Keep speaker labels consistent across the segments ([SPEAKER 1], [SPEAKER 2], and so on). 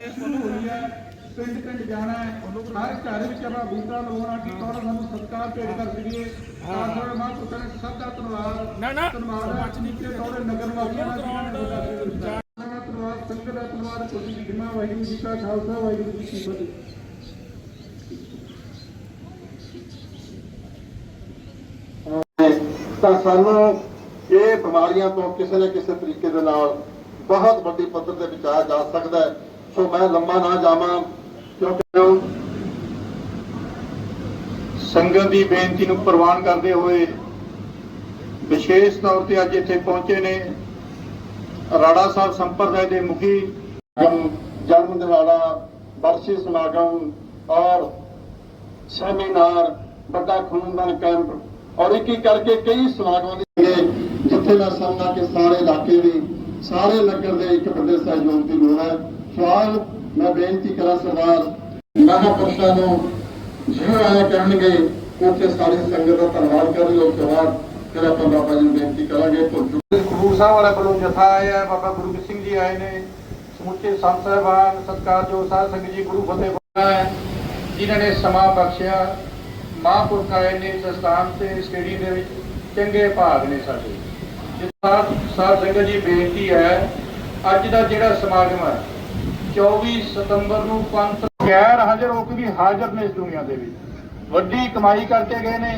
[SPEAKER 1] ਪਿੰਡ ਪਿੰਡ ਜਾਣਾ ਹੈ ਹਰ ਘਰ ਵਿੱਚ ਆਪਣਾ ਬੂਟਾ ਲਵਾਉਣਾ ਕਿ ਕੌਣ ਸਾਨੂੰ ਸਤਿਕਾਰ ਭੇਟ ਕਰ ਦਈਏ ਆਸਰ ਮਹਾਂਪੁਰਖਾਂ ਨੇ ਸਭ ਦਾ ਧੰਨਵਾਦ।
[SPEAKER 2] ਨਾ ਨਾ।
[SPEAKER 1] ਧੰਨਵਾਦ ਹੈ ਨੀਚੇ ਤੋੜੇ ਨਗਰ ਵਾਸੀਆਂ ਦਾ ਜਿਨ੍ਹਾਂ ਨੇ ਬੋਲਿਆ ਧੰਨਵਾਦ। ਸੰਗਤ ਦਾ ਧੰਨਵਾਦ ਕੋਈ ਦੀ ਗਿਮਾ ਵਾਹਿਗੁਰੂ ਜੀ ਕਾ ਖਾਲਸਾ ਵਾਹਿਗੁਰੂ ਜੀ ਕੀ ਫਤਿਹ।
[SPEAKER 3] ਤਾਂ ਸਾਨੂੰ ਇਹ ਬਿਮਾਰੀਆਂ ਤੋਂ ਕਿਸੇ ਨਾ ਕਿਸੇ ਤਰੀਕੇ ਦੇ ਨਾਲ ਬਹੁਤ ਵੱਡੀ ਪੱਧਰ ਤੇ ਬਚਾਇਆ ਜਾ ਸਕਦਾ ਹੈ। ਸੋ ਮੈਂ ਲੰਮਾ ਨਾ ਜਾਵਾਂ ਕਿਉਂਕਿ
[SPEAKER 1] ਸੰਗਤ ਦੀ ਬੇਨਤੀ ਨੂੰ ਪ੍ਰਵਾਨ ਕਰਦੇ ਹੋਏ ਵਿਸ਼ੇਸ਼ ਤੌਰ ਤੇ ਅੱਜ ਇੱਥੇ ਪਹੁੰਚੇ ਨੇ ਰਾੜਾ ਸਾਹਿਬ ਸੰਪਰਦਾਇ ਦੇ ਮੁਖੀ
[SPEAKER 3] ਜਨਮ ਦਿਹਾੜਾ ਬਰਸੀ ਸਮਾਗਮ ਔਰ ਸੈਮੀਨਾਰ, ਵੱਡਾ ਖੂਨਦਾਨ ਕੈਂਪ ਔਰ ਇੱਕ ਇੱਕ ਕਰਕੇ ਕਈ ਸਮਾਗਮ ਦੇ ਜਿੱਥੇ ਮੈਂ ਸਮਝਦਾ ਕਿ ਸਾਰੇ ਇਲਾਕੇ ਦੀ, ਸਾਰੇ ਨਗਰ ਦੇ ਇੱਕ ਵੱਡੇ ਸਹਿਯੋਗ ਦੀ ਲੋੜ ਹੈ। ਸਵਾਲ, ਮੈਂ ਬੇਨਤੀ ਕਰਾਂ ਸਰਦਾਰ ਮਹਾਂਪੁਰਸ਼ਾਂ ਨੂੰ ਜਿਵੇਂ ਆਇਆ ਕਹਿਣਗੇ, ਉੱਥੇ ਸਾਰੀ ਸੰਗਤ ਦਾ ਧੰਨਵਾਦ ਕਰਨ ਉਸ ਤੋਂ ਬਾਅਦ ਫਿਰ ਆਪਾਂ ਬਾਬਾ ਜੀ ਨੂੰ ਬੇਨਤੀ ਕਰਾਂਗੇ, ਭੁੱਲ
[SPEAKER 1] ਖੂਰ ਸਾਹਿਬ ਵਾਲੇ ਵੱਲੋਂ ਜਥਾ ਆਇਆ, ਬਾਬਾ ਗੁਰੂ ਸਿੰਘ ਜੀ ਆਏ ਨੇ, ਸਮੁੱਚੇ ਸੰਤ ਸਾਹਿਬਾਨ, ਸਤਿਕਾਰਯੋਗ ਸਾਧ ਸੰਗਤ ਜੀ, ਗੁਰੂ ਫਤਿਹ ਹੈ ਜਿਨ੍ਹਾਂ ਨੇ ਸਮਾਂ ਬਖਸ਼ਿਆ, ਮਹਾਂਪੁਰਖ ਆਏ ਨੇ ਇਸ ਤੇ ਸਟੇਡੀਅਮ ਦੇ ਵਿੱਚ, ਚੰਗੇ ਭਾਗ ਨੇ ਸਾਡੇ। ਜਿਸਾਰ ਸਾਧ ਸੰਗਤ ਜੀ ਬੇਨਤੀ ਹੈ, ਅੱਜ ਦਾ ਜਿਹੜਾ ਸਮਾਗਮ ਹੈ 24 ਸਤੰਬਰ ਨੂੰ ਪੰਥ ਗੈਰ ਹਾਜ਼ਰ ਹੋ ਕੇ ਵੀ ਹਾਜ਼ਰ ਨੇ ਇਸ ਦੁਨੀਆ ਦੇ ਵਿੱਚ। ਵੱਡੀ ਕਮਾਈ ਕਰਕੇ ਗਏ ਨੇ।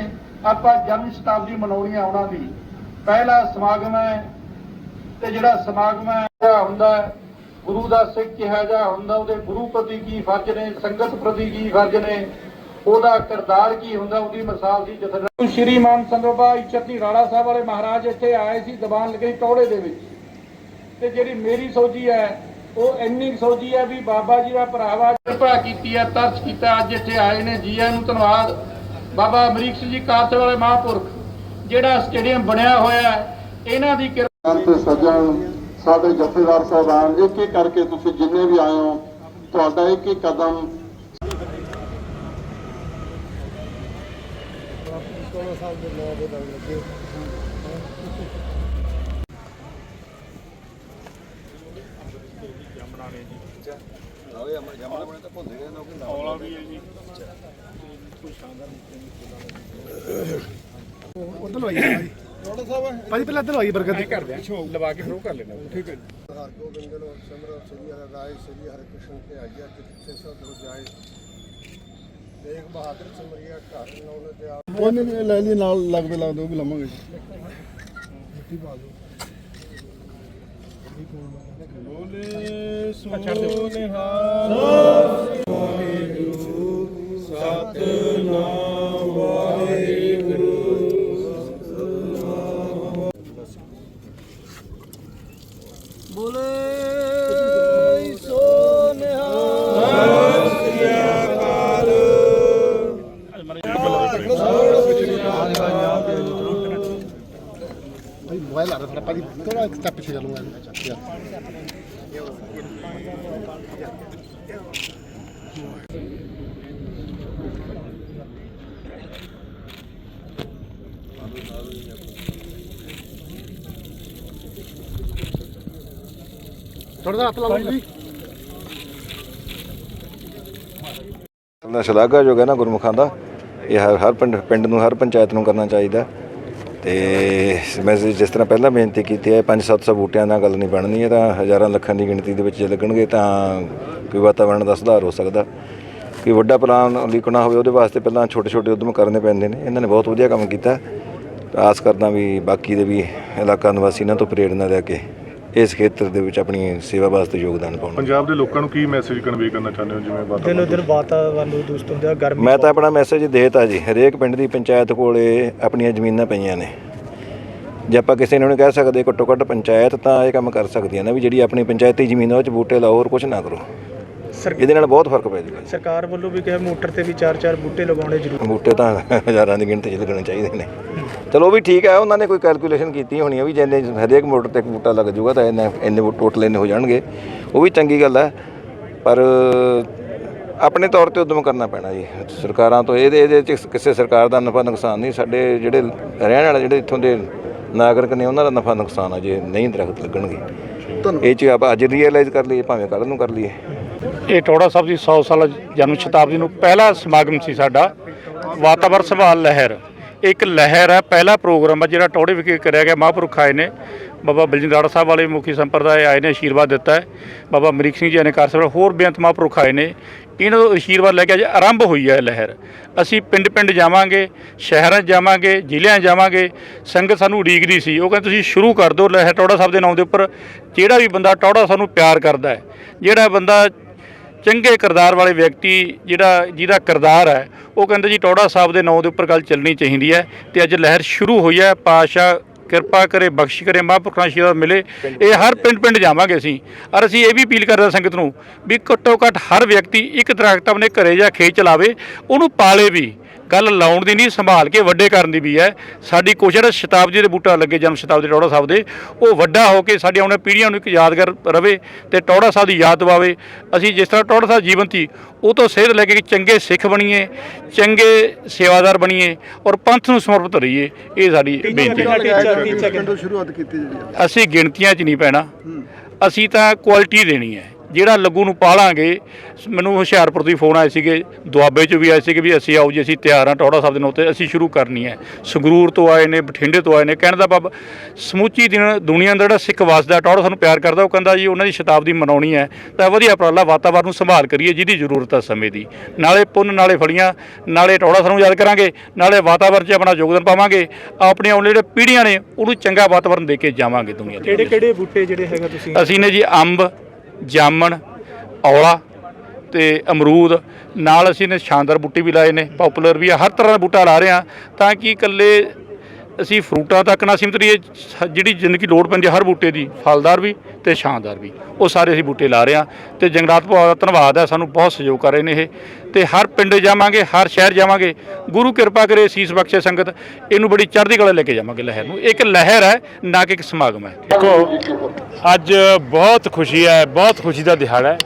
[SPEAKER 1] ਆਪਾਂ ਜਨਮ ਸ਼ਤਾਬਦੀ ਮਨਾਉਣੀ ਹੈ ਉਹਨਾਂ ਦੀ। ਪਹਿਲਾ ਸਮਾਗਮ ਹੈ ਤੇ ਜਿਹੜਾ ਸਮਾਗਮ ਹੈ ਹੁੰਦਾ ਗੁਰੂ ਦਾ ਸਿੱਖ ਕਿਹਾ ਜਾ ਹੁੰਦਾ, ਉਹਦੇ ਗੁਰੂ ਪ੍ਰਤੀ ਕੀ ਫਰਜ਼ ਨੇ, ਸੰਗਤ ਪ੍ਰਤੀ ਕੀ ਫਰਜ਼ ਨੇ, ਉਹਦਾ ਕਿਰਦਾਰ ਕੀ ਹੁੰਦਾ, ਉਹਦੀ ਮਿਸਾਲ ਸੀ ਜਥੇਦਾਰ ਸ਼੍ਰੀਮਾਨ ਸੰਗੋਬਾ ਚਤਨੀ ਰਾਣਾ ਸਾਹਿਬ ਵਾਲੇ ਮਹਾਰਾਜ ਇੱਥੇ ਆਏ ਸੀ ਦੀਵਾਨ ਲਗਈ ਟੋੜੇ ਦੇ ਵਿੱਚ। ਤੇ ਜਿਹੜੀ ਮੇਰੀ ਸੋਝੀ ਹੈ ਉਹ ਇੰਨੀ ਸੋਝੀ ਹੈ ਵੀ ਬਾਬਾ ਜੀ ਦਾ ਭਰਾਵਾ ਕਿਰਪਾ ਕੀਤੀ ਹੈ ਤਰਸ ਕੀਤਾ ਅੱਜ ਇੱਥੇ ਆਏ ਨੇ ਜੀ ਆਇਆਂ ਨੂੰ ਧੰਨਵਾਦ। ਬਾਬਾ ਅਮਰੀਕ ਸਿੰਘ ਜੀ ਕਾਰਸੇ ਵਾਲੇ ਮਹਾਂਪੁਰਖ ਜਿਹੜਾ ਸਟੇਡੀਅਮ ਬਣਿਆ ਹੋਇਆ ਹੈ ਇਹਨਾਂ ਦੀ ਕਿਰਪਾ
[SPEAKER 3] ਸੱਜਣ ਸਾਡੇ ਜਥੇਦਾਰ ਸਾਹਿਬਾਨ ਇੱਕ ਇੱਕ ਕਰਕੇ ਤੁਸੀਂ ਜਿੰਨੇ ਵੀ ਆਏ ਹੋ ਤੁਹਾਡਾ ਇੱਕ ਇੱਕ ਕਦਮ
[SPEAKER 2] ਉਧਰ ਲਵਾਈ ਭਾਜੀ, ਪਹਿਲਾਂ ਇੱਧਰ ਲਵਾਈ ਬਰਕਤ ਦੀ। ਕਰਦੇ ਆ ਲਵਾ ਕੇ ਫਿਰ ਕਰ ਲੈਣਾ ਠੀਕ ਹੈ
[SPEAKER 4] ਹਰ ਗੋਬਿੰਦ ਨੂੰ ਸਿਮਰੋ ਸ੍ਰੀ ਹਰਿ ਰਾਏ ਸ੍ਰੀ ਹਰਿ ਕ੍ਰਿਸ਼ਨ ਤੇ ਆਇਆ ਕਿਤੇ ਸਭ ਹੋ ਜਾਏ ਦੇਖ ਬਹਾਦਰ ਸਿਮਰਿਆ ਘਰ ਨੌਨ ਤੇ ਆ
[SPEAKER 2] ਉਹਨੇ ਲੈ ਲਈ ਨਾਲ ਲੱਗਦੇ ਲੱਗਦੇ, ਉਹ ਵੀ ਲਵਾਂਗੇ ਬੋਲੇ ਸੋ ਨਿਹਾਲ ਮੋਬਾਈਲ ਆ ਰਿਹਾ ਭਾਜੀ ਸਟੈਪ ਪਿੱਛੇ ਚੱਲੂਗਾ ਥੋੜਾ ਜਿਹਾ ਹੱਥ ਲਾ ਜੀ
[SPEAKER 5] ਦਾ ਸ਼ਲਾਘਾਯੋਗ ਹੈ ਨਾ ਗੁਰਮੁਖਾਂ ਦਾ ਇਹ ਹਰ ਹਰ ਪਿੰਡ ਪਿੰਡ ਨੂੰ ਹਰ ਪੰਚਾਇਤ ਨੂੰ ਕਰਨਾ ਚਾਹੀਦਾ ਤੇ ਮੈਂ ਜਿਸ ਤਰ੍ਹਾਂ ਪਹਿਲਾਂ ਬੇਨਤੀ ਕੀਤੀ ਹੈ 5-700 ਬੂਟਿਆਂ ਨਾਲ ਗੱਲ ਨਹੀਂ ਬਣਨੀ ਹੈ ਤਾਂ ਹਜ਼ਾਰਾਂ ਲੱਖਾਂ ਦੀ ਗਿਣਤੀ ਦੇ ਵਿੱਚ ਜੇ ਲੱਗਣਗੇ ਤਾਂ ਕੋਈ ਵਾਤਾਵਰਣ ਦਾ ਸੁਧਾਰ ਹੋ ਸਕਦਾ। ਕੋਈ ਵੱਡਾ ਪਲਾਨ ਲੀਕਣਾ ਹੋਵੇ, ਉਹਦੇ ਵਾਸਤੇ ਪਹਿਲਾਂ ਛੋਟੇ ਛੋਟੇ ਉਦਮ ਕਰਨੇ ਪੈਂਦੇ ਨੇ। ਇਹਨਾਂ ਨੇ ਬਹੁਤ ਵਧੀਆ ਕੰਮ ਕੀਤਾ। ਆਸ ਕਰਦਾ ਵੀ ਬਾਕੀ ਦੇ ਵੀ ਇਲਾਕਾ ਨਿਵਾਸੀ ਇਹਨਾਂ ਤੋਂ ਪ੍ਰੇਰਣਾ ਲੈ ਕੇ ਇਸ ਖੇਤਰ ਦੇ ਵਿੱਚ ਆਪਣੀ ਸੇਵਾ ਵਾਸਤੇ ਯੋਗਦਾਨ ਪਾਉਣ
[SPEAKER 6] ਪੰਜਾਬ ਦੇ ਲੋਕਾਂ ਨੂੰ ਕੀ ਮੈਸੇਜ ਕਨਵੇ ਕਰਨਾ ਚਾਹੁੰਦੇ ਹੋ? ਜਿਵੇਂ ਵਾਤਾਵਰਣ
[SPEAKER 7] ਦਿਨੋ ਦਿਨ ਵਾਤਾਵਰਨ ਨੂੰ ਦੂਸ਼ਿਤ ਹੁੰਦੇ ਗਰਮੀ
[SPEAKER 5] ਮੈਂ ਤਾਂ ਆਪਣਾ ਮੈਸੇਜ ਦੇਤਾ ਜੀ। ਹਰੇਕ ਪਿੰਡ ਦੀ ਪੰਚਾਇਤ ਕੋਲੇ ਆਪਣੀਆਂ ਜ਼ਮੀਨਾਂ ਪਈਆਂ ਨੇ। ਜੇ ਆਪਾਂ ਕਿਸੇ ਨੂੰ ਨਹੀਂ ਕਹਿ ਸਕਦੇ ਘੱਟੋ ਘੱਟ ਪੰਚਾਇਤ ਤਾਂ ਇਹ ਕੰਮ ਕਰ ਸਕਦੀ ਹੈ ਨਾ ਵੀ ਜਿਹੜੀ ਆਪਣੀ ਪੰਚਾਇਤੀ ਜ਼ਮੀਨ ਆ ਉਹ 'ਚ ਬੂਟੇ ਲਾਓ ਹੋਰ ਕੁਝ ਨਾ ਕਰੋ।
[SPEAKER 7] ਸਰ-
[SPEAKER 5] ਇਹਦੇ ਨਾਲ ਬਹੁਤ ਫ਼ਰਕ ਪੈ ਜਾਊਗਾ
[SPEAKER 7] ਸਰਕਾਰ ਵੱਲੋਂ ਵੀ ਕਿਹਾ ਮੋਟਰ ਤੇ ਵੀ ਚਾਰ ਚਾਰ ਬੂਟੇ ਲਗਾਉਣੇ ਜ਼ਰੂਰੀ
[SPEAKER 5] ਬੂਟੇ ਤਾਂ ਹਜ਼ਾਰਾਂ ਦੀ ਗਿਣਤੀ 'ਚ ਲੱਗਣੇ ਚਾਹੀਦੇ ਨੇ। ਚਲੋ ਉਹ ਵੀ ਠੀਕ ਹੈ ਉਹਨਾਂ ਨੇ ਕੋਈ ਕੈਲਕੂਲੇਸ਼ਨ ਕੀਤੀ ਹੋਣੀ ਹੈ ਵੀ ਜਿੰਨੇ ਹਰੇਕ ਮੋਟਰ ਤੇ ਇੱਕ ਬੂਟਾ ਲੱਗ ਜਾਊਗਾ ਤਾਂ ਇੰਨੇ ਇੰਨੇ ਟੋਟਲ ਇੰਨੇ ਹੋ ਜਾਣਗੇ। ਉਹ ਵੀ ਚੰਗੀ ਗੱਲ ਹੈ ਪਰ ਆਪਣੇ ਤੌਰ ਤੇ ਉਦਮ ਕਰਨਾ ਪੈਣਾ ਜੀ। ਸਰਕਾਰਾਂ ਤੋਂ ਇਹਦੇ ਇਹਦੇ 'ਚ ਕਿਸੇ ਸਰਕਾਰ ਦਾ ਨਫਾ ਨੁਕਸਾਨ ਨਹੀਂ ਸਾਡੇ ਜਿਹੜੇ ਰਹਿਣ ਵਾਲੇ ਜਿਹੜੇ ਇੱਥੋਂ ਦੇ ਨਾਗਰਿਕ ਨੇ ਉਹਨਾਂ ਦਾ ਨਫਾ ਨੁਕਸਾਨ ਆ ਜੇ ਨਹੀਂ ਦਰਖਤ ਲੱਗਣਗੇ। ਇਹ ਚ ਆਪਾਂ ਅੱਜ ਰੀਅਲਾਈਜ਼ ਕਰ ਲਈਏ ਭਾਵੇਂ ਕੱਲ੍ਹ ਨੂੰ ਕਰ ਲਈਏ।
[SPEAKER 1] ਇਹ ਟੋੜਾ ਸਾਹਿਬ ਦੀ 100 ਸਾਲਾ ਜਨਮ ਸ਼ਤਾਬਦੀ ਨੂੰ ਪਹਿਲਾ ਸਮਾਗਮ ਸੀ ਸਾਡਾ ਵਾਤਾਵਰਣ ਸੰਭਾਲ ਲਹਿਰ। ਇੱਕ ਲਹਿਰ ਹੈ, ਪਹਿਲਾ ਪ੍ਰੋਗਰਾਮ ਹੈ, ਜਿਹੜਾ ਟੋੜੇ ਵਿਖੇ ਕਰਿਆ ਗਿਆ, ਮਹਾਂਪੁਰਖ ਆਏ ਨੇ। ਬਾਬਾ ਬਲਜਿੰਦਰ ਸਾਹਿਬ ਵਾਲੇ ਮੁਖੀ ਸੰਪਰਦਾਇ ਆਏ ਨੇ ਆਸ਼ੀਰਵਾਦ ਦਿੱਤਾ ਹੈ। ਬਾਬਾ ਮਰੀਕ ਸਿੰਘ ਜੀ ਨੇ ਕਾਰ ਸਾਹਿਬ ਹੋਰ ਬੇਅੰਤ ਮਹਾਂਪੁਰਖ ਆਏ ਨੇ। ਇਹਨਾਂ ਤੋਂ ਆਸ਼ੀਰਵਾਦ ਲੈ ਕੇ ਅੱਜ ਆਰੰਭ ਹੋਈ ਹੈ ਲਹਿਰ। ਅਸੀਂ ਪਿੰਡ ਪਿੰਡ ਜਾਵਾਂਗੇ, ਸ਼ਹਿਰਾਂ 'ਚ ਜਾਵਾਂਗੇ, ਜ਼ਿਲ੍ਹਿਆਂ 'ਚ ਜਾਵਾਂਗੇ, ਸੰਗਤ ਸਾਨੂੰ ਉਡੀਕਦੀ ਸੀ। ਉਹ ਕਹਿੰਦੇ, ਤੁਸੀਂ ਸ਼ੁਰੂ ਕਰ ਦਿਓ ਲਹਿਰ ਟੌੜਾ ਸਾਹਿਬ ਦੇ ਨਾਮ ਦੇ ਉੱਪਰ। ਜਿਹੜਾ ਵੀ ਬੰਦਾ ਟੌੜਾ ਸਾਨੂੰ ਪਿਆਰ ਕਰਦਾ ਹੈ, ਜਿਹੜਾ ਬੰਦਾ ਚੰਗੇ ਕਿਰਦਾਰ ਵਾਲੇ ਵਿਅਕਤੀ ਜਿਹੜਾ ਜਿਹਦਾ ਕਿਰਦਾਰ ਹੈ ਉਹ ਕਹਿੰਦੇ ਜੀ ਟੌੜਾ ਸਾਹਿਬ ਦੇ ਨਾਂ ਦੇ ਉੱਪਰ ਗੱਲ ਚੱਲਣੀ ਚਾਹੀਦੀ ਹੈ ਤੇ ਅੱਜ ਲਹਿਰ ਸ਼ੁਰੂ ਹੋਈ ਹੈ ਪਾਸ਼ਾ ਕਿਰਪਾ ਕਰੇ ਬਖਸ਼ ਕਰੇ ਮਹਾਂਪੁਰਖਾਂ ਆਸ਼ੀਰਵਾਦ ਮਿਲੇ। ਇਹ ਹਰ ਪਿੰਡ ਪਿੰਡ ਜਾਵਾਂਗੇ ਅਸੀਂ। ਔਰ ਅਸੀਂ ਇਹ ਵੀ ਅਪੀਲ ਕਰਦੇ ਸੰਗਤ ਨੂੰ ਵੀ ਘੱਟੋ ਘੱਟ ਹਰ ਵਿਅਕਤੀ ਇੱਕ ਦਰਖਤ ਆਪਣੇ ਘਰੇ ਜਾਂ ਖੇਤ ਚ ਲਾਵੇ ਉਹਨੂੰ ਪਾਲੇ ਵੀ। ਗੱਲ ਲਾਉਣ ਦੀ ਨਹੀਂ ਸੰਭਾਲ ਕੇ ਵੱਡੇ ਕਰਨ ਦੀ ਵੀ ਹੈ। ਸਾਡੀ ਕੋਸ਼ਿਸ਼ ਹੈ ਸ਼ਤਾਬਦੀ ਦੇ ਬੂਟਾ ਲੱਗੇ ਜਨਮ ਸ਼ਤਾਬਦੀ ਟੌੜਾ ਸਾਹਿਬ ਦੇ। ਉਹ ਵੱਡਾ ਹੋ ਕੇ ਸਾਡੀ ਆਉਣ ਪੀੜ੍ਹੀਆਂ ਨੂੰ ਇੱਕ ਯਾਦਗਾਰ ਰਵੇ ਤੇ ਟੌੜਾ ਸਾਹਿਬ ਦੀ ਯਾਦ ਦਿਵਾਵੇ। ਅਸੀਂ ਜਿਸ ਤਰ੍ਹਾਂ ਟੌੜਾ ਸਾਹਿਬ ਜੀਵਨ ਸੀ ਉਹ ਤੋਂ ਸੇਧ ਲੈ ਕੇ ਚੰਗੇ ਸਿੱਖ ਬਣੀਏ ਚੰਗੇ ਸੇਵਾਦਾਰ ਬਣੀਏ ਔਰ ਪੰਥ ਨੂੰ ਸਮਰਪਿਤ ਰਹੀਏ ਇਹ ਸਾਡੀ ਬੇਨਤੀ ਹੈ। ਅਸੀਂ ਗਿਣਤੀਆਂ 'ਚ ਨਹੀਂ ਪੈਣਾ। ਅਸੀਂ ਤਾਂ ਕੁਆਲਿਟੀ ਦੇਣੀ ਹੈ। ਜਿਹੜਾ ਲੱਗੂ ਨੂੰ ਪਾਲਾਂਗੇ ਮੈਨੂੰ ਹੁਸ਼ਿਆਰਪੁਰ ਤੋਂ ਹੀ ਫੋਨ ਆਏ ਸੀਗੇ ਦੁਆਬੇ 'ਚ ਵੀ ਆਏ ਸੀਗੇ ਵੀ ਅਸੀਂ ਆਓ ਜੀ ਅਸੀਂ ਤਿਆਰ ਹਾਂ ਟੌੜਾ ਸਾਹਿਬ ਦੇ ਨਾਂ ਤੇ ਅਸੀਂ ਸ਼ੁਰੂ ਕਰਨੀ ਹੈ। ਸੰਗਰੂਰ ਤੋਂ ਆਏ ਨੇ ਬਠਿੰਡੇ ਤੋਂ ਆਏ ਨੇ ਕਹਿਣ ਦਾ ਭਾਵ ਸਮੁੱਚੀ ਦਿਨ ਦੁਨੀਆ ਦਾ ਜਿਹੜਾ ਸਿੱਖ ਵਸਦਾ ਟੌੜਾ ਸਾਨੂੰ ਪਿਆਰ ਕਰਦਾ ਉਹ ਕਹਿੰਦਾ ਜੀ ਉਹਨਾਂ ਦੀ ਸ਼ਤਾਬਦੀ ਮਨਾਉਣੀ ਹੈ ਤਾਂ ਵਧੀਆ ਉਪਰਾਲਾ ਵਾਤਾਵਰਨ ਨੂੰ ਸੰਭਾਲ ਕਰੀਏ ਜਿਹਦੀ ਜ਼ਰੂਰਤ ਹੈ ਸਮੇਂ ਦੀ। ਨਾਲੇ ਪੁੰਨ ਨਾਲੇ ਫਲੀਆਂ ਨਾਲੇ ਟੌੜਾ ਸਾਨੂੰ ਯਾਦ ਕਰਾਂਗੇ ਨਾਲੇ ਵਾਤਾਵਰਨ 'ਚ ਆਪਣਾ ਯੋਗਦਾਨ ਪਾਵਾਂਗੇ ਆਪਣੇ ਆਉਣ ਜਿਹੜੇ ਪੀੜ੍ਹੀਆਂ ਨੇ ਉਹਨੂੰ ਚੰਗਾ ਵਾਤਾਵਰਨ ਦੇ ਕੇ ਜਾਵਾਂਗੇ ਦੁਨੀਆ ਦੇ
[SPEAKER 7] ਕਿਹੜੇ ਕਿਹੜੇ ਬੂਟੇ ਜਿਹੜੇ ਹੈਗਾ ਤੁਸੀਂ?
[SPEAKER 1] ਅਸੀਂ ਨੇ ਜੀ ਅੰਬ ਜਾਮਣ, ਔਲਾ ਤੇ ਅਮਰੂਦ। ਨਾਲ ਅਸੀਂ ਨੇ ਸ਼ਾਨਦਾਰ ਬੂਟੇ ਵੀ ਲਾਏ ਨੇ। ਪਪੂਲਰ ਵੀ ਆ। ਹਰ ਤਰ੍ਹਾਂ ਦਾ ਬੂਟਾ ਲਾ ਰਹੇ ਆ। ਤਾਂ ਕਿ ਇਕੱਲੇ ਅਸੀਂ ਫਰੂਟਾਂ ਤੱਕ ਨਾ ਸੀਮਤ ਰਹੀਏ, ਸ- ਜਿਹੜੀ ਜ਼ਿੰਦਗੀ ਲੋੜ ਪੈਂਦੀ ਹੈ ਹਰ ਬੂਟੇ ਦੀ, ਫਲਦਾਰ ਵੀ ਤੇ ਸ਼ਾਨਦਾਰ ਵੀ। ਉਹ ਸਾਰੇ ਅਸੀਂ ਬੂਟੇ ਲਾ ਰਹੇ ਆ ਤੇ ਜੰਗਲਾਤ ਵਿਭਾਗ ਦਾ ਧੰਨਵਾਦ ਹੈ, ਸਾਨੂੰ ਬਹੁਤ ਸਹਿਯੋਗ ਕਰ ਰਹੇ ਨੇ ਇਹ। ਤੇ ਹਰ ਪਿੰਡ ਜਾਵਾਂਗੇ, ਹਰ ਸ਼ਹਿਰ ਜਾਵਾਂਗੇ, ਗੁਰੂ ਕਿਰਪਾ ਕਰੇ ਸੀਸ ਬਖਸ਼ੇ ਸੰਗਤ, ਇਹਨੂੰ ਬੜੀ ਚੜ੍ਹਦੀ ਕਲਾ ਲੈ ਕੇ ਜਾਵਾਂਗੇ ਲਹਿਰ ਨੂੰ। ਇੱਕ ਲਹਿਰ ਹੈ, ਨਾ ਕਿ ਇੱਕ ਸਮਾਗਮ ਹੈ।
[SPEAKER 8] ਦੇਖੋ, ਅੱਜ ਬਹੁਤ ਖੁਸ਼ੀ ਹੈ, ਬਹੁਤ ਖੁਸ਼ੀ ਦਾ ਦਿਹਾੜਾ ਹੈ।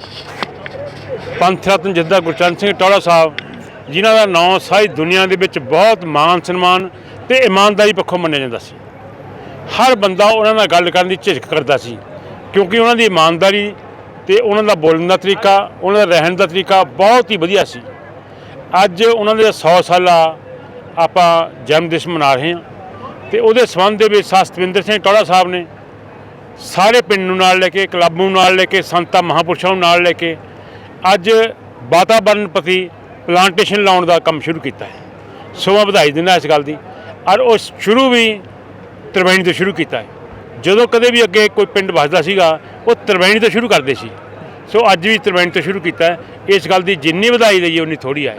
[SPEAKER 8] ਪੰਥ ਰਤਨ ਜਿੱਦਾਂ ਗੁਰਚਰਨ ਸਿੰਘ ਟੌੜਾ ਸਾਹਿਬ, ਜਿਨ੍ਹਾਂ ਦਾ ਨਾਮ ਸਾਰੀ ਦੁਨੀਆ ਦੇ ਵਿੱਚ ਬਹੁਤ ਮਾਣ ਸਨਮਾਨ ਤੇ ਇਮਾਨਦਾਰੀ ਪੱਖੋਂ ਮੰਨਿਆ ਜਾਂਦਾ ਸੀ। ਹਰ ਬੰਦਾ ਉਹਨਾਂ ਨਾਲ ਗੱਲ ਕਰਨ ਦੀ ਝਿਜਕ ਕਰਦਾ ਸੀ, ਕਿਉਂਕਿ ਉਹਨਾਂ ਦੀ ਇਮਾਨਦਾਰੀ ਤੇ ਉਹਨਾਂ ਦਾ ਬੋਲਣ ਦਾ ਤਰੀਕਾ, ਉਹਨਾਂ ਦਾ ਰਹਿਣ ਦਾ ਤਰੀਕਾ ਬਹੁਤ ਹੀ ਵਧੀਆ ਸੀ। ਅੱਜ ਉਹਨਾਂ ਦੇ 100 ਸਾਲਾ ਆਪਾਂ ਜਨਮ ਦਿਵਸ ਮਨਾ ਰਹੇ ਹਾਂ ਤੇ ਉਹਦੇ ਸੰਬੰਧ ਦੇ ਵਿੱਚ ਸਤਵਿੰਦਰ ਸਿੰਘ ਟੌੜਾ ਸਾਹਿਬ ਨੇ ਸਾਰੇ ਪਿੰਡ ਨੂੰ ਨਾਲ ਲੈ ਕੇ, ਕਲੱਬ ਨੂੰ ਨਾਲ ਲੈ ਕੇ, ਸੰਤਾਂ ਮਹਾਂਪੁਰਸ਼ਾਂ ਨੂੰ ਨਾਲ ਲੈ ਕੇ ਅੱਜ ਵਾਤਾਵਰਣ ਪ੍ਰਤੀ ਪਲਾਂਟੇਸ਼ਨ ਲਾਉਣ ਦਾ ਕੰਮ ਸ਼ੁਰੂ ਕੀਤਾ ਹੈ। ਸੋ ਮੈਂ ਵਧਾਈ ਦਿੰਦਾ ਇਸ ਗੱਲ ਦੀ। ਔਰ ਉਹ ਸ਼ੁਰੂ ਵੀ ਤਰਵੈਣੀ ਤੋਂ ਸ਼ੁਰੂ ਕੀਤਾ ਹੈ। ਜਦੋਂ ਕਦੇ ਵੀ ਅੱਗੇ ਕੋਈ ਪਿੰਡ ਵਸਦਾ ਸੀਗਾ, ਉਹ ਤਰਵੈਣੀ ਤੋਂ ਸ਼ੁਰੂ ਕਰਦੇ ਸੀ। ਸੋ ਅੱਜ ਵੀ ਤਰਵੈਣੀ ਤੋਂ ਸ਼ੁਰੂ ਕੀਤਾ ਇਸ ਗੱਲ ਦੀ ਜਿੰਨੀ ਵਧਾਈ ਦਈਏ ਉਨੀ ਥੋੜੀ ਹੈ।